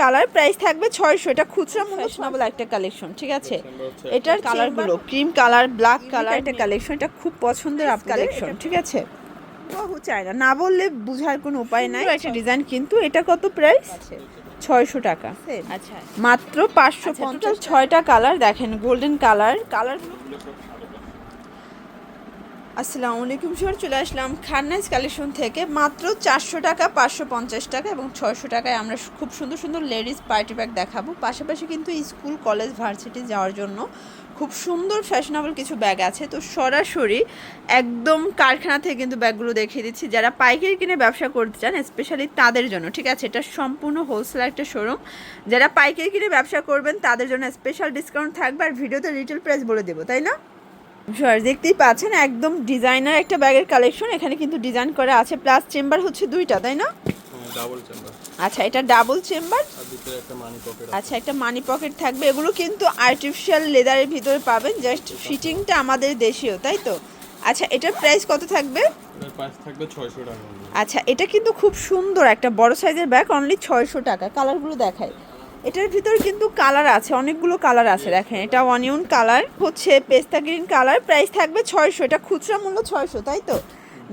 Colour price থাকবে ছয়শো। এটা খুচরা ফ্যাশনেবল একটা কালেকশন ঠিক আছে? এটার কালারগুলো ক্রিম কালার ব্ল্যাক কালার একটা কালেকশন এটা খুব পছন্দের আপ কালেকশন ঠিক আছে? বহু চাই না না বললে বোঝার কোনো উপায় নাই একটা ডিজাইন কিন্তু এটা কত প্রাইস ছয়শো টাকা। আচ্ছা মাত্র পাঁচশো পঞ্চাশ ছয়টা কালার দেখেন গোল্ডেন কালার কালার আসসালামু আলাইকুম স্যার চলে আসলাম খান্নাইজ কালেকশন থেকে। মাত্র চারশো টাকা, পাঁচশো পঞ্চাশ টাকা এবং ছয়শো টাকায় আমরা খুব সুন্দর সুন্দর লেডিস পার্টি ব্যাগ দেখাবো। পাশাপাশি কিন্তু স্কুল, কলেজ, ভার্সিটি যাওয়ার জন্য খুব সুন্দর ফ্যাশনেবল কিছু ব্যাগ আছে। তো সরাসরি একদম কারখানা থেকে কিন্তু ব্যাগগুলো দেখিয়ে দিচ্ছি। যারা পাইকারি কিনে ব্যবসা করতে চান স্পেশালি তাদের জন্য, ঠিক আছে? এটা সম্পূর্ণ হোলসেল একটা শোরুম যারা পাইকারি কিনে ব্যবসা করবেন, তাদের জন্য স্পেশাল ডিসকাউন্ট থাকবে। আর ভিডিওতে রিটেল প্রাইস বলে দেবো, তাই না? ভিউয়ার্স দেখতেই পাচ্ছেন একদম ডিজাইনার একটা ব্যাগের কালেকশন। এখানে কিন্তু ডিজাইন করা আছে প্লাস চেম্বার হচ্ছে দুইটা তাই না? ডাবল চেম্বার আচ্ছা এটা ডাবল চেম্বার আর ভিতরে একটা মানি পকেট আচ্ছা একটা মানি পকেট থাকবে। এগুলো কিন্তু আর্টিফিশিয়াল লেদারের ভিতরে পাবেন জাস্ট ফিটিংটা আমাদের দেশীয় তাই তো? আচ্ছা এটার প্রাইস কত থাকবে। আচ্ছা এটা কিন্তু খুব সুন্দর একটা বড় সাইজের ব্যাগ অনলি ছয়শো টাকা। কালারগুলো দেখায় এটার ভিতর কিন্তু কালার আছে অনেকগুলো কালার আছে দেখেন। এটা অনিয়ন কালার হচ্ছে পেস্তা গ্রিন কালার প্রাইস থাকবে ছয়শো এটা খুচরা মূল্য ছয়শো তাই তো?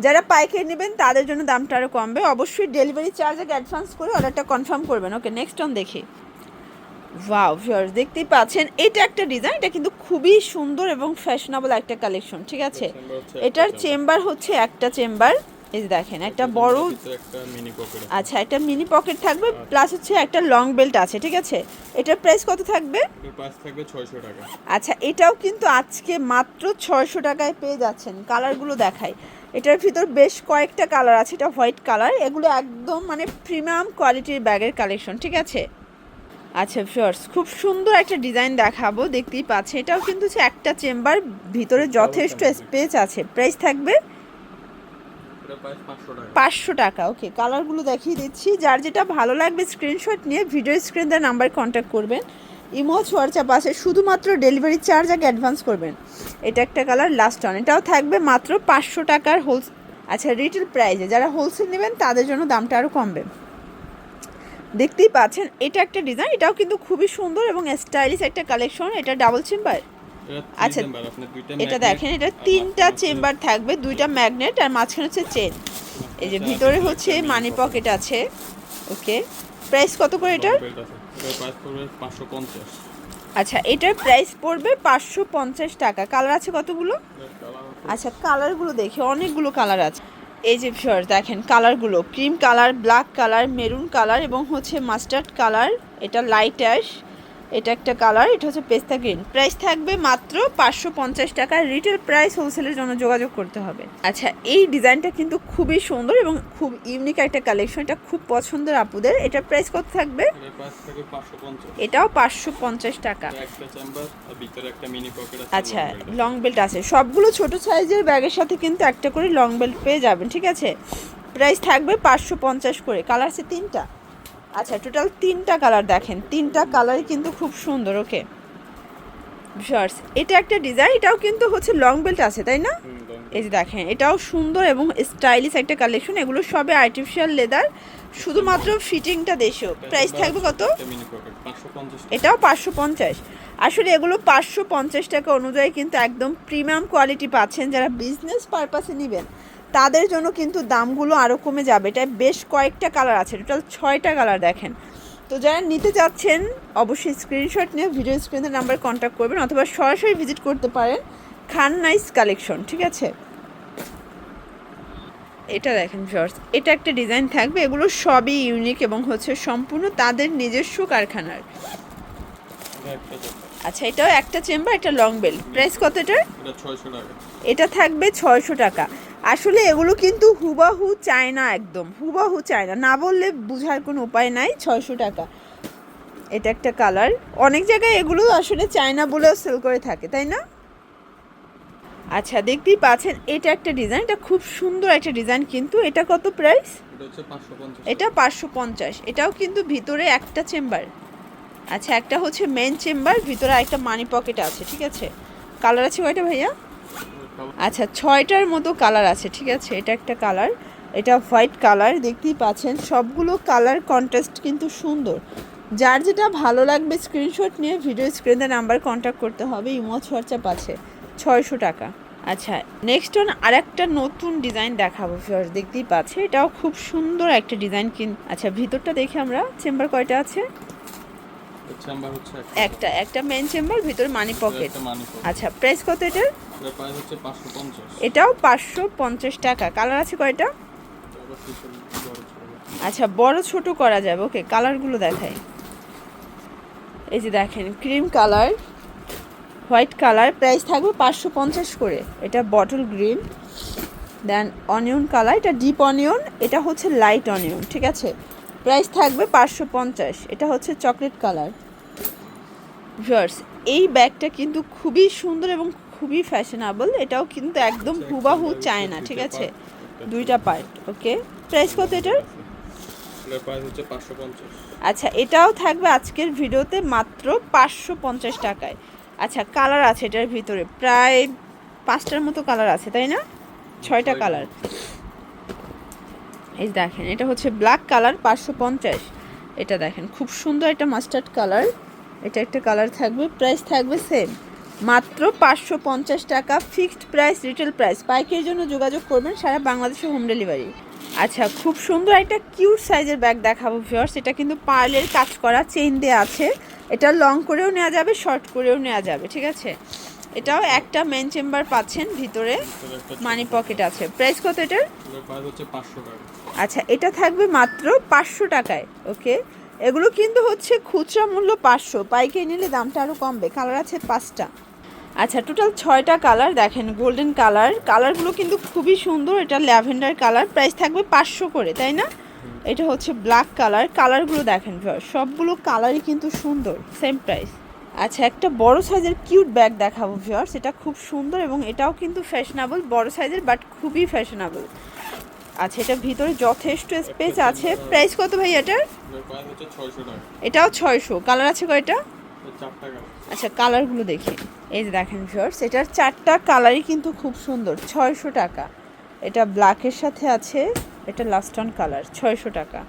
যারা পাইকারি নেবেন তাদের জন্য দামটা আরও কমবে। অবশ্যই ডেলিভারি চার্জ আগে অ্যাডভান্স করে অর্ডারটা কনফার্ম করবেন। ওকে নেক্সট অন দেখি। ওয়াও ভিউয়ার্স দেখতেই পাচ্ছেন এটা একটা ডিজাইন এটা কিন্তু খুবই সুন্দর এবং ফ্যাশনেবল একটা কালেকশন ঠিক আছে? এটার চেম্বার হচ্ছে একটা চেম্বার এই যে দেখেন একটা বড় আচ্ছা একটা মিনি পকেট থাকবে প্লাস হচ্ছে একটা লং বেল্ট আছে ঠিক আছে? এটার প্রাইস কত থাকবে? থাকবে ছয়শো টাকা। আচ্ছা এটাও কিন্তু আজকে মাত্র ছয়শো টাকায় পেয়ে যাচ্ছেন কালারগুলো দেখাই। এটার ভিতর বেশ কয়েকটা কালার আছে এটা হোয়াইট কালার এগুলো একদম মানে প্রিমিয়াম কোয়ালিটির ব্যাগের কালেকশন ঠিক আছে? আচ্ছা ফিওর্স খুব সুন্দর একটা ডিজাইন দেখাবো দেখতেই পাচ্ছেন এটাও কিন্তু হচ্ছে একটা চেম্বার ভিতরে যথেষ্ট স্পেস আছে। প্রাইস থাকবে পাঁচশো টাকা। ওকে কালারগুলো দেখিয়ে দিচ্ছি। যার যেটা ভালো লাগবে স্ক্রিনশট নিয়ে ভিডিও স্ক্রিন দেওয়ার নাম্বার কন্ট্যাক্ট করবেন। ইমো হোয়াটসঅ্যাপ আছে, শুধুমাত্র ডেলিভারি চার্জ আগে অ্যাডভান্স করবেন। এটা একটা কালার লাস্ট অন এটাও থাকবে মাত্র পাঁচশো টাকার হোলস আচ্ছা রিটেল প্রাইসে যারা হোলসেল নেবেন, তাদের জন্য দামটা আরও কমবে। দেখতেই পাচ্ছেন, এটা একটা ডিজাইন এটাও কিন্তু খুবই সুন্দর এবং স্টাইলিশ একটা কালেকশন এটা ডাবল চেম্বার আচ্ছা, আচ্ছা এটা দেখেন এটা তিনটা চেম্বার থাকবে দুইটা ম্যাগনেট আর মাঝখানে হচ্ছে চেন এই যে ভিতরে হচ্ছে মানি পকেট আছে ওকে প্রাইস কত করে এটার? আচ্ছা এটার প্রাইস পড়বে পাঁচশো পঞ্চাশ টাকা। কালার আছে কতগুলো? আচ্ছা কালারগুলো দেখি অনেকগুলো কালার আছে। এই যে ফিওর দেখেন কালারগুলো cream colour black colour maroon colour এবং হচ্ছে মাস্টার্ড কালার এটা লাইট অ্যাশ এটা একটা কালার এটা হচ্ছে পেস্তা গ্রিন। প্রাইস থাকবে মাত্র পাঁচশো পঞ্চাশ টাকা। রিটেল প্রাইস হোলসেলের জন্য যোগাযোগ করতে হবে। আচ্ছা এই ডিজাইনটা কিন্তু খুবই সুন্দর এবং খুব ইউনিক একটা কালেকশন এটা খুব পছন্দের আপুদের। এটার প্রাইস কত থাকবে? এটাও পাঁচশো পঞ্চাশ টাকা। এটা আচ্ছা। লং বেল্ট আছে। সবগুলো ছোট সাইজের ব্যাগের সাথে কিন্তু একটা করে লং বেল্ট পেয়ে যাবেন ঠিক আছে? প্রাইস থাকবে পাঁচশো পঞ্চাশ করে। কালার আছে তিনটা। আচ্ছা টোটাল তিনটা কালার দেখেন। তিনটা কালারই কিন্তু খুব সুন্দর ওকে শর্টস এটা একটা ডিজাইন এটাও কিন্তু হচ্ছে লং বেল্ট আছে তাই না? এই যে দেখেন এটাও সুন্দর এবং স্টাইলিশ একটা কালেকশন এগুলো সবে আর্টিফিশিয়াল লেদার শুধুমাত্র ফিটিংটা একটা প্রাইস থাকবে কত? এটাও পাঁচশো পঞ্চাশ। আসলে এগুলো পাঁচশো পঞ্চাশ টাকা অনুযায়ী কিন্তু একদম প্রিমিয়াম কোয়ালিটি পাচ্ছেন যারা বিজনেস পারপাসে নেবেন। তাদের জন্য কিন্তু দামগুলো আরও কমে যাবে। এটায় বেশ কয়েকটা কালার আছে। টোটাল ছয়টা কালার দেখেন। তো যারা নিতে চাচ্ছেন অবশ্যই স্ক্রিনশট নিয়ে ভিডিও স্ক্রিনের নাম্বার কন্ট্যাক্ট করবেন অথবা সরাসরি ভিজিট করতে পারেন খান নাইস কালেকশন ঠিক আছে? এটা দেখেন শর্টস এটা একটা ডিজাইন থাকবে। এগুলো সবই ইউনিক এবং হচ্ছে সম্পূর্ণ তাদের নিজস্ব কারখানার। এটা আচ্ছা এটাও একটা চেম্বার এটা লং বেল প্রাইস কত এটার? এটা এটা থাকবে ছয়শো টাকা। আসলে এগুলো কিন্তু হুবাহু চায় না একদম হুবাহু চায় না না বললে বোঝার কোনো উপায় নাই ছয়শো টাকা। এটা একটা কালার। অনেক জায়গায় এগুলো আসলে চায়না বলেও সেল করে থাকে তাই না? আচ্ছা দেখতেই পাচ্ছেন এটা একটা ডিজাইন এটা খুব সুন্দর একটা ডিজাইন কিন্তু। এটা কত প্রাইস এটা পাঁচশো পঞ্চাশ। এটাও কিন্তু ভিতরে একটা চেম্বার আচ্ছা একটা হচ্ছে মেন চেম্বার ভিতরে একটা মানি পকেট আছে ঠিক আছে? কালার আছে কয়টা ভাইয়া? আচ্ছা ছয়টার মতো কালার আছে, ঠিক আছে? এটা একটা কালার এটা হোয়াইট কালার দেখতেই পাচ্ছেন। সবগুলো কালার কন্ট্রাস্ট কিন্তু সুন্দর। যার যেটা ভালো লাগবে স্ক্রিনশট নিয়ে ভিডিও স্ক্রিনে নাম্বার কন্ট্যাক্ট করতে হবে ইমো হোয়াটসঅ্যাপ আছে, ছয়শো টাকা। আচ্ছা নেক্সট অন আরেকটা নতুন ডিজাইন দেখাবো ফিওর দেখতেই পাচ্ছে এটাও খুব সুন্দর একটা ডিজাইন কিন আচ্ছা ভিতরটা দেখে আমরা চেম্বার কয়টা আছে? চেম্বার হচ্ছে একটা একটা মেন চেম্বার ভিতর মানি পকেট আচ্ছা প্রাইস কত এটার? এটার প্রাইস হচ্ছে পাঁচশো পঞ্চাশ। এটাও পাঁচশো পঞ্চাশ টাকা। কালার আছে কয়টা। আচ্ছা বড় ছোট করা যাবে। ওকে কালারগুলো দেখাই। এই যে দেখেন cream colour white colour price থাকবে পাঁচশো পঞ্চাশ করে। এটা bottle green then onion colour এটা ডিপ অনিয়ন এটা হচ্ছে লাইট অনিয়ন ঠিক আছে? প্রাইস থাকবে পাঁচশো পঞ্চাশ। এটা হচ্ছে চকলেট কালার। ভিউয়ার্স এই ব্যাগটা কিন্তু খুবই সুন্দর এবং খুবই ফ্যাশনেবল। এটাও কিন্তু একদম আচ্ছা, হুবাহু চায় না ঠিক আছে? দুইটা পার্ট ওকে প্রাইস কত এটার? আচ্ছা এটাও থাকবে আজকের ভিডিওতে মাত্র পাঁচশো পঞ্চাশ টাকায়। আচ্ছা কালার আছে এটার ভিতরে। প্রায় পাঁচটার মতো কালার আছে তাই না? ছয়টা। কালার। এই দেখেন, এটা হচ্ছে ব্ল্যাক কালার পাঁচশো পঞ্চাশ। এটা দেখেন, খুব সুন্দর একটা মাস্টার্ড কালার এটা একটা কালার থাকবে প্রাইস থাকবে সেম মাত্র পাঁচশো পঞ্চাশ টাকা ফিক্সড প্রাইস রিটেল প্রাইস পাইকারির জন্য যোগাযোগ করবেন সারা বাংলাদেশে হোম ডেলিভারি আচ্ছা খুব সুন্দর একটা কিউট সাইজের ব্যাগ দেখাবো ভিউয়ার্স এটা কিন্তু পার্লের কাজ করা চেইন দেওয়া আছে। এটা লং করেও নেওয়া যাবে শর্ট করেও নেওয়া যাবে, ঠিক আছে? এটাও একটা মেন চেম্বার পাচ্ছেন ভিতরে মানি পকেট আছে। প্রাইস কত এটার? আচ্ছা এটা থাকবে মাত্র পাঁচশো টাকায় ওকে এগুলো কিন্তু হচ্ছে খুচরা মূল্য পাঁচশো। পাইকারি নিলে দামটা আরও কমবে। কালার আছে পাঁচটা। আচ্ছা টোটাল ছয়টা কালার দেখেন গোল্ডেন কালার কালারগুলো কিন্তু খুবই সুন্দর এটা ল্যাভেন্ডার কালার প্রাইস থাকবে পাঁচশো করে তাই না? এটা হচ্ছে ব্ল্যাক কালার কালারগুলো দেখেন সবগুলো কালারই কিন্তু সুন্দর সেম প্রাইস আচ্ছা একটা বড় সাইজের কিউট ব্যাগ দেখাবো ভিউয়ার্স সেটা খুব সুন্দর এবং এটাও কিন্তু ফ্যাশনেবল বড় সাইজের বাট খুবই ফ্যাশনেবল আচ্ছা এটা ভিতরে যথেষ্ট স্পেস আছে। প্রাইস কত ভাই এটার? এটাও ছয়শো। কালার আছে কয়টা? আচ্ছা কালারগুলো দেখি। এই যে দেখেন ভিউয়ার্স এটার চারটা কালারই কিন্তু খুব সুন্দর, ছয়শো টাকা। এটা ব্ল্যাকের সাথে আছে, এটা লাস্ট অন কালার ছয়শো টাকা।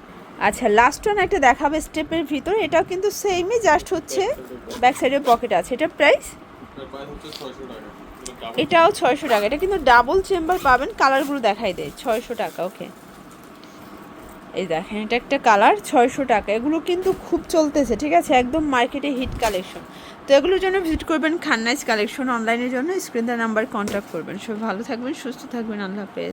আচ্ছা লাস্ট ওয়ান একটা দেখাবে স্টেপের ভিতরে, এটাও কিন্তু সেমই জাস্ট হচ্ছে ব্যাক সাইডে পকেট আছে। এটা প্রাইস এটাও ছয়শো টাকা। এটা কিন্তু ডাবল চেম্বার পাবেন কালারগুলো দেখাই দেয় ছয়শো টাকা ওকে এই দেখেন, এটা একটা কালার ছয়শো টাকা। এগুলো কিন্তু খুব চলতেছে, ঠিক আছে? একদম মার্কেটে হিট কালেকশন তো এগুলোর জন্য ভিজিট করবেন খান্নাইজ কালেকশন অনলাইনের জন্য। স্ক্রিন নাম্বার কন্ট্যাক্ট করবেন। সব ভালো থাকবেন, সুস্থ থাকবেন। আল্লাহ হাফেজ।